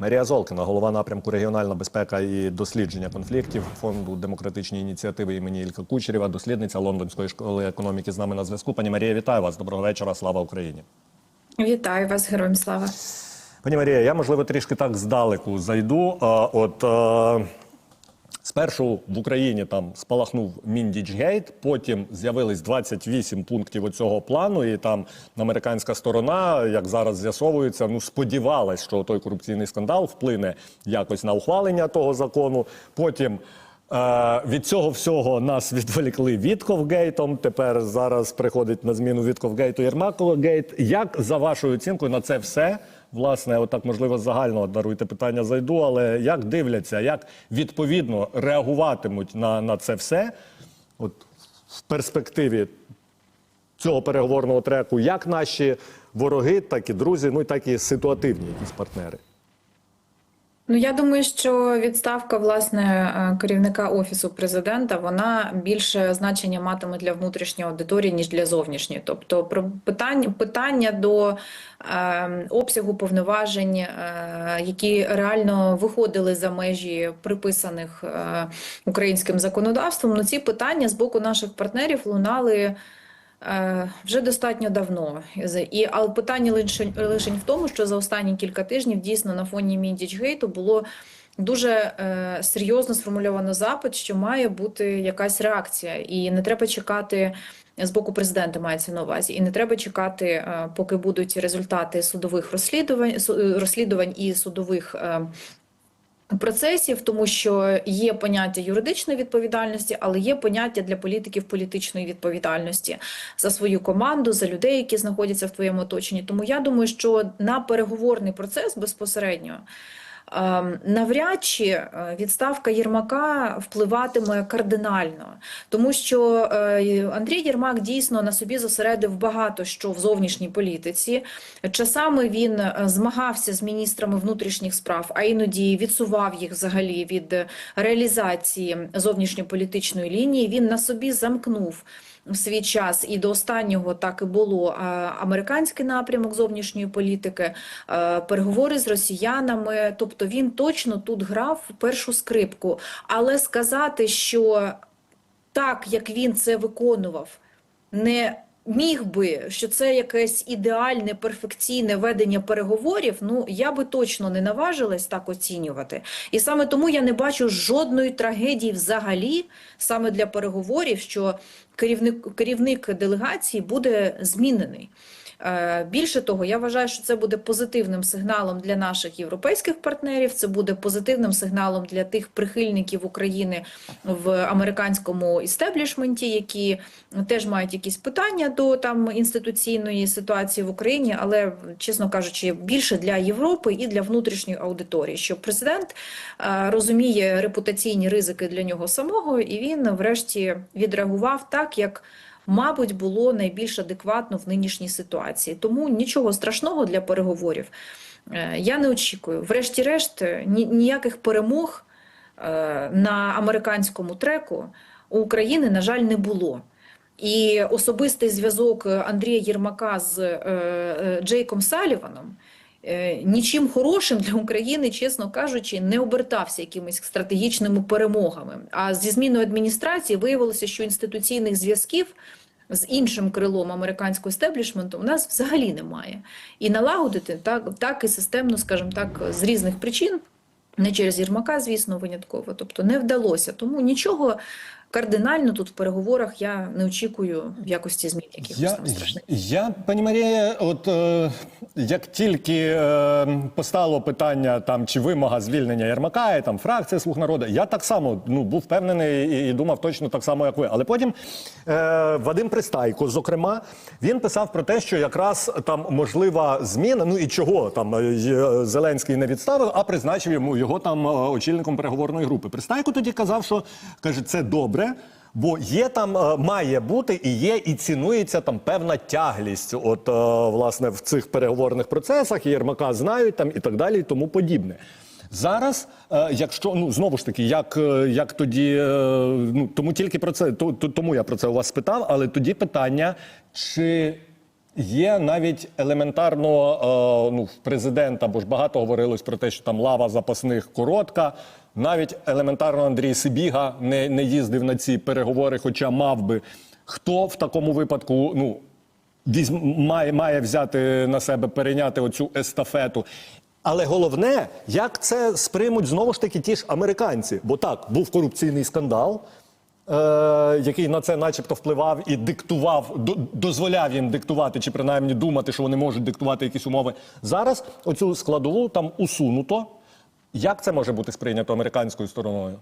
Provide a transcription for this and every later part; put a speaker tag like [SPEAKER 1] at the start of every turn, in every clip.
[SPEAKER 1] Марія Золкіна, голова напрямку регіональна безпека і дослідження конфліктів фонду демократичні ініціативи імені Ілька Кучерєва, дослідниця Лондонської школи економіки з нами на зв'язку. Пані Марія, вітаю вас. Доброго вечора. Слава Україні.
[SPEAKER 2] Вітаю вас, героям слава.
[SPEAKER 1] Пані Марія, я можливо трішки так здалеку зайду. От е, спершу в Україні там спалахнув Міндічгейт, потім з'явились 28 пунктів оцього плану, і там американська сторона, як зараз з'ясовується, ну сподівалась, що той корупційний скандал вплине якось на ухвалення того закону. Потім. Е, від цього всього нас відволікли Вітковгейтом. Тепер зараз приходить на зміну Вітковгейту Єрмаковгейт. Як за вашою оцінкою на це все? Власне, отак можливо загально даруйте питання зайду, але як дивляться, як відповідно реагуватимуть на, на це все? От в перспективі цього переговорного треку, як наші вороги, так і друзі, ну і так і ситуативні якісь партнери.
[SPEAKER 2] Ну я думаю, що відставка власне е, керівника офісу президента вона більше значення матиме для внутрішньої аудиторії ніж для зовнішньої. Тобто, про питання питання до е, обсягу повноважень, е, які реально виходили за межі приписаних е, українським законодавством. Ну ці питання з боку наших партнерів лунали. Е, Вже достатньо давно. І, але питання лише, лише в тому, що за останні кілька тижнів дійсно на фоні Міндічгейту було дуже е, серйозно сформульовано запит, що має бути якась реакція, і не треба чекати. З боку президента мається на увазі, і не треба чекати, е, поки будуть результати судових розслідувань, розслідувань і судових е, процесів, тому що є поняття юридичної відповідальності, але є поняття для політиків політичної відповідальності за свою команду, за людей, які знаходяться в твоєму оточенні. Тому я думаю, що на переговорний процес безпосередньо. Ем, Навряд чи е, відставка Єрмака впливатиме кардинально, тому що е, Андрій Єрмак дійсно на собі зосередив багато що в зовнішній політиці. Часами він е, змагався з міністрами внутрішніх справ, а іноді відсував їх взагалі від реалізації зовнішньополітичної лінії. Він на собі замкнув в свій час і до останнього так і було американський напрямок зовнішньої політики, е, переговори з росіянами. Тобто він точно тут грав першу скрипку. Але сказати, що так як він це виконував, не міг би, що це якесь ідеальне, перфекційне ведення переговорів. Ну я би точно не наважилась так оцінювати. І саме тому я не бачу жодної трагедії взагалі саме для переговорів, що керівник, керівник делегації буде змінений. Е, Більше того, я вважаю, що це буде позитивним сигналом для наших європейських партнерів. Це буде позитивним сигналом для тих прихильників України в американському істеблішменті, які теж мають якісь питання до там інституційної ситуації в Україні, але чесно кажучи, більше для Європи і для внутрішньої аудиторії, що президент е, розуміє репутаційні ризики для нього самого, і він, врешті, відреагував так, як. Мабуть, було найбільш адекватно в нинішній ситуації, тому нічого страшного для переговорів е, я не очікую. Врешті-решт, ніяких перемог е, на американському треку у України, на жаль, не було. І особистий зв'язок Андрія Єрмака з е, е, Джейком Саліваном е, нічим хорошим для України, чесно кажучи, не обертався якимись стратегічними перемогами. А зі зміною адміністрації виявилося, що інституційних зв'язків з іншим крилом американського естеблішменту у нас взагалі немає. І налагодити так, так і системно, скажімо так, з різних причин. Не через Єрмака, звісно, винятково. Тобто не вдалося. Тому нічого кардинально тут в переговорах я не очікую в якості змін якихось
[SPEAKER 1] Я,
[SPEAKER 2] там страшних.
[SPEAKER 1] я, пані Марія, от е, як тільки е, постало питання там чи вимога звільнення Єрмака, і там фракція Слуг народу, я так само ну був впевнений і, і думав точно так само, як ви. Але потім е, Вадим Пристайко, зокрема, він писав про те, що якраз там можлива зміна. Ну і чого там е, е, Зеленський не відставив, а призначив йому його там е, очільником переговорної групи. Пристайко тоді казав, що каже, це добре. Бо є там, е, має бути і є, і цінується там певна тяглість, от е, власне в цих переговорних процесах, Єрмака знають там і так далі, і тому подібне. Зараз, е, якщо ну знову ж таки, як, як тоді, ну тому тільки про це, то, то- тому я про це у вас спитав, але тоді питання, чи Є навіть елементарно е, ну, президента, бо ж багато говорилось про те, що там лава запасних коротка. Навіть елементарно Андрій Сибіга не, не їздив на ці переговори, хоча мав би. Хто в такому випадку ну, візьм, має, має взяти на себе перейняти оцю естафету? Але головне, як це сприймуть знову ж таки ті ж американці. Бо так, був корупційний скандал, який на це начебто впливав і диктував, до- дозволяв їм диктувати, чи принаймні думати, що вони можуть диктувати якісь умови. Зараз оцю складову там усунуто. Як це може бути сприйнято американською стороною?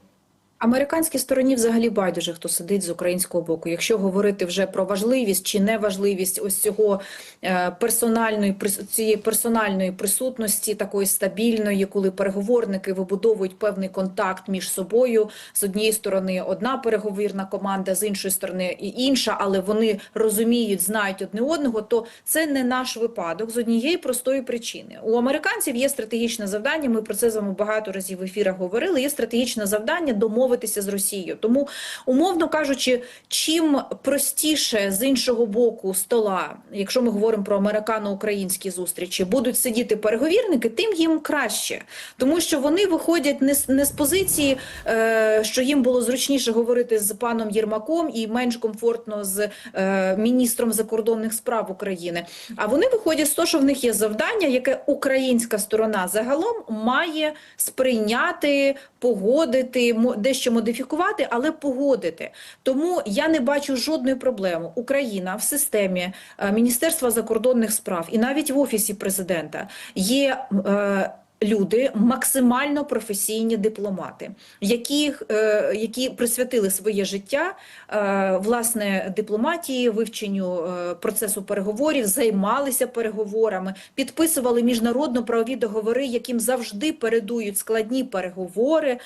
[SPEAKER 2] Американській стороні взагалі байдуже, хто сидить з українського боку. Якщо говорити вже про важливість чи неважливість ось цього е, персональної цієї персональної присутності, такої стабільної, коли переговорники вибудовують певний контакт між собою. З однієї сторони одна переговірна команда, з іншої сторони і інша, але вони розуміють, знають одне одного, то це не наш випадок з однієї простої причини. У американців є стратегічне завдання. Ми про це з вами багато разів в ефірах говорили. Є стратегічне завдання домовитися з Росією. Тому, умовно кажучи, чим простіше з іншого боку стола, якщо ми говоримо про американо-українські зустрічі, будуть сидіти переговірники, тим їм краще, тому що вони виходять не з, не з позиції, е, що їм було зручніше говорити з паном Єрмаком і менш комфортно з е, міністром закордонних справ України. А вони виходять з того, що в них є завдання, яке українська сторона загалом має сприйняти, погодити, мо- дещо модифікувати, але погодити. Тому я не бачу жодної проблеми. Україна в системі е, Міністерства закордонних справ і навіть в офісі президента є. е, Люди максимально професійні дипломати, які, е, які присвятили своє життя е, власне дипломатії, вивченню е, процесу переговорів, займалися переговорами, підписували міжнародно-правові договори, яким завжди передують складні переговори.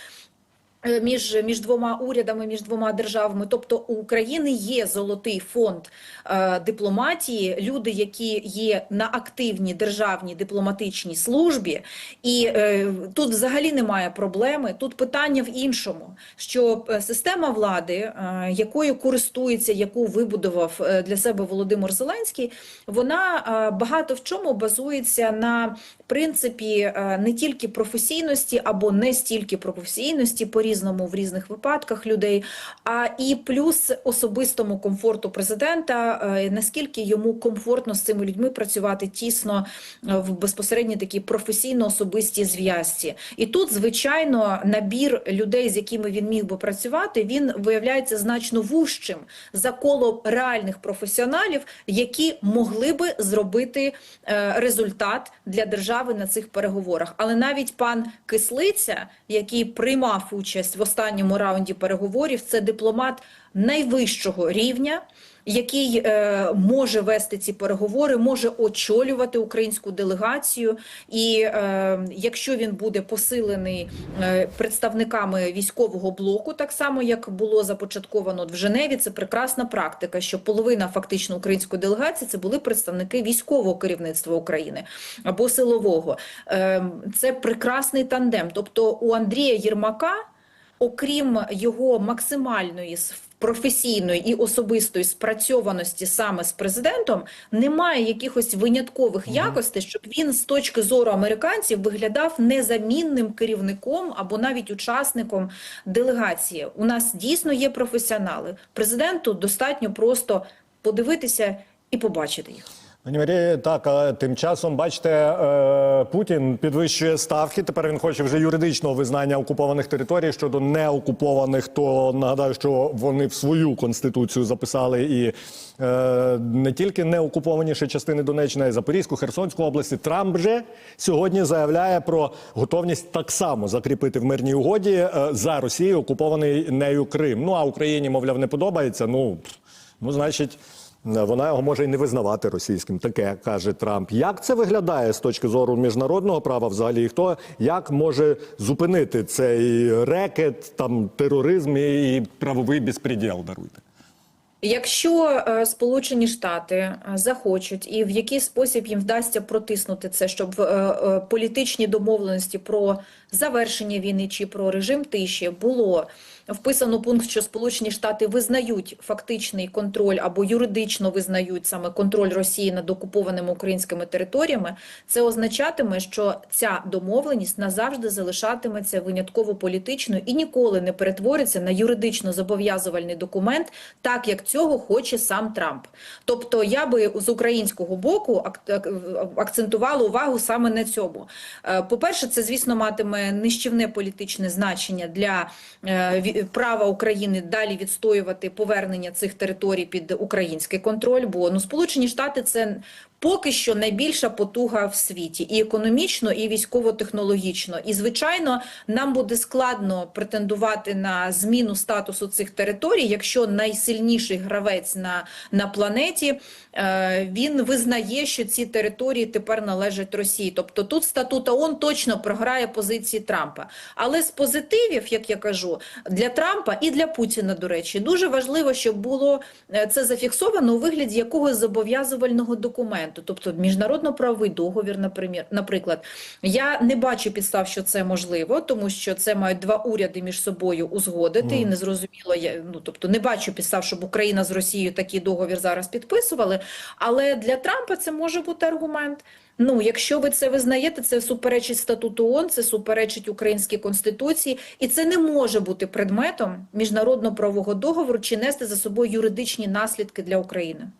[SPEAKER 2] Е, Між, між двома урядами, між двома державами, тобто у України є золотий фонд е, дипломатії, люди, які є на активній державній дипломатичній службі, і е, тут взагалі немає проблеми. Тут питання в іншому, що е, система влади, е, якою користується, яку вибудував е, для себе Володимир Зеленський, вона е, багато в чому базується на принципі е, не тільки професійності або не стільки професійності по різному в різних випадках людей, а і плюс особистому комфорту президента, е, наскільки йому комфортно з цими людьми працювати тісно е, в безпосередньо такій професійно-особистій зв'язці. І тут, звичайно, набір людей, з якими він міг би працювати, він виявляється значно вужчим за коло реальних професіоналів, які могли би зробити е, результат для держави на цих переговорах. Але навіть пан Кислиця, який приймав участь в останньому раунді переговорів, це дипломат найвищого рівня. Який е, може вести ці переговори, може очолювати українську делегацію, і е, якщо він буде посилений е, представниками військового блоку, так само як було започатковано в Женеві, це прекрасна практика, що половина фактично української делегації це були представники військового керівництва України або силового. Е, це прекрасний тандем. Тобто у Андрія Єрмака, окрім його максимальної професійної і особистої спрацьованості саме з президентом, немає якихось виняткових якостей, щоб він з точки зору американців виглядав незамінним керівником або навіть учасником делегації. У нас дійсно є професіонали. Президенту достатньо просто подивитися і побачити їх.
[SPEAKER 1] Пані Марія, так, а тим часом, бачите, е, Путін підвищує ставки. Тепер він хоче вже юридичного визнання окупованих територій щодо неокупованих. То нагадаю, що вони в свою конституцію записали і е, не тільки неокуповані ще частини Донеччини, а й Запорізьку, Херсонську області. Трамп же сьогодні заявляє про готовність так само закріпити в мирній угоді е, за Росією окупований нею Крим. Ну а Україні, мовляв, не подобається. Ну, ну значить. Вона його може і не визнавати російським. Таке каже Трамп. Як це виглядає з точки зору міжнародного права? Взагалі, і хто як може зупинити цей рекет, там тероризм і правовий безпреділ? Даруйте.
[SPEAKER 2] Якщо е, Сполучені Штати е, захочуть і в який спосіб їм вдасться протиснути це, щоб е, е, політичні домовленості про завершення війни чи про режим тиші було вписано пункт, що Сполучені Штати визнають фактичний контроль або юридично визнають саме контроль Росії над окупованими українськими територіями, це означатиме, що ця домовленість назавжди залишатиметься винятково політичною і ніколи не перетвориться на юридично зобов'язувальний документ, так як цього хоче сам Трамп. Тобто, я би з українського боку ак- ак- акцентувала увагу саме на цьому. Е, По-перше, це, звісно, матиме нищівне політичне значення для е, ві- права України далі відстоювати повернення цих територій під український контроль. Бо ну, Сполучені Штати це поки що найбільша потуга в світі, і економічно, і військово-технологічно. І звичайно, нам буде складно претендувати на зміну статусу цих територій, якщо найсильніший гравець на, на планеті е, він визнає, що ці території тепер належать Росії. Тобто тут статут ООН точно програє позиції Трампа. Але з позитивів, як я кажу, для Трампа і для Путіна, до речі, дуже важливо, щоб було е, це зафіксовано у вигляді якогось зобов'язувального документу, тобто міжнародно-правовий договір, наприклад. Я не бачу підстав, що це можливо, тому що це мають два уряди між собою узгодити, і незрозуміло, я, ну, тобто не бачу підстав, щоб Україна з Росією такий договір зараз підписували, але для Трампа це може бути аргумент. Ну, якщо ви це визнаєте, це суперечить статуту ООН, це суперечить українській конституції, і це не може бути предметом міжнародно-правового договору чи нести за собою юридичні наслідки для України.